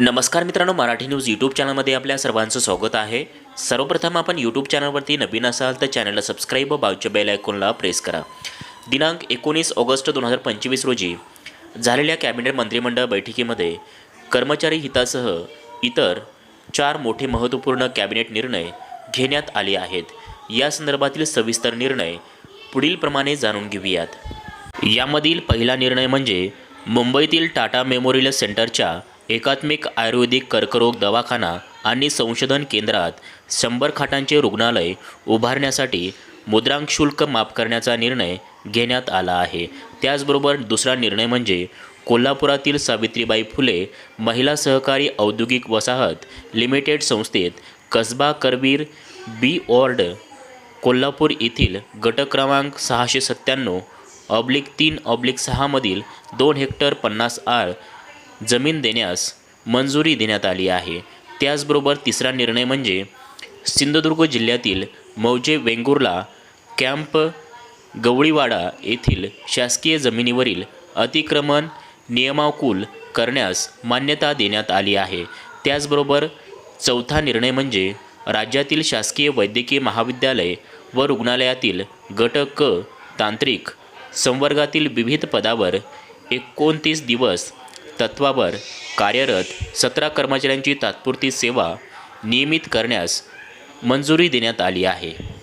नमस्कार मित्रांनो Marathi news YouTube चॅनलमध्ये आपल्या सर्वांचं स्वागत आहे. सर्वप्रथम आपण यूट्यूब चॅनलवरती नवीन असाल तर चॅनलला सबस्क्राईब व बाजूच्या बेल आयकॉनला प्रेस करा. दिनांक एकोणीस ऑगस्ट दोन हजार पंचवीस रोजी झालेल्या कॅबिनेट मंत्रिमंडळ बैठकीमध्ये कर्मचारी हितासह इतर चार मोठे महत्त्वपूर्ण कॅबिनेट निर्णय घेण्यात आले आहेत. या संदर्भातील सविस्तर निर्णय पुढीलप्रमाणे जाणून घेऊयात. यामधील पहिला निर्णय म्हणजे मुंबईतील टाटा मेमोरियल सेंटरच्या एकात्मिक आयुर्वेदिक कर्करोग दवाखाना आणि संशोधन केंद्रात शंभर खाटांचे रुग्णालय उभारण्यासाठी मुद्रांक शुल्क माफ करण्याचा निर्णय घेण्यात आला आहे. त्याचबरोबर दुसरा निर्णय म्हणजे कोल्हापुरातील सावित्रीबाई फुले महिला सहकारी औद्योगिक वसाहत लिमिटेड संस्थेत कसबा करवीर बी ऑर्ड कोल्हापूर येथील गट क्रमांक सहाशे सत्त्याण्णव ऑब्लिक तीन ऑब्लिक सहामधील दोन हेक्टर पन्नास आळ जमीन देण्यास मंजुरी देण्यात आली आहे. त्याचबरोबर तिसरा निर्णय म्हणजे सिंधुदुर्ग जिल्ह्यातील मौजे वेंगुर्ला कॅम्प गवळीवाडा येथील शासकीय जमिनीवरील अतिक्रमण नियमाकुल करण्यास मान्यता देण्यात आली आहे. त्याचबरोबर चौथा निर्णय म्हणजे राज्यातील शासकीय वैद्यकीय महाविद्यालय व रुग्णालयातील गट क तांत्रिक संवर्गातील विविध पदावर एकोणतीस दिवस तत्वावर कार्यरत सतरा कर्मचाऱ्यांची तात्पुरती सेवा नियमित करण्यास मंजुरी देण्यात आली आहे.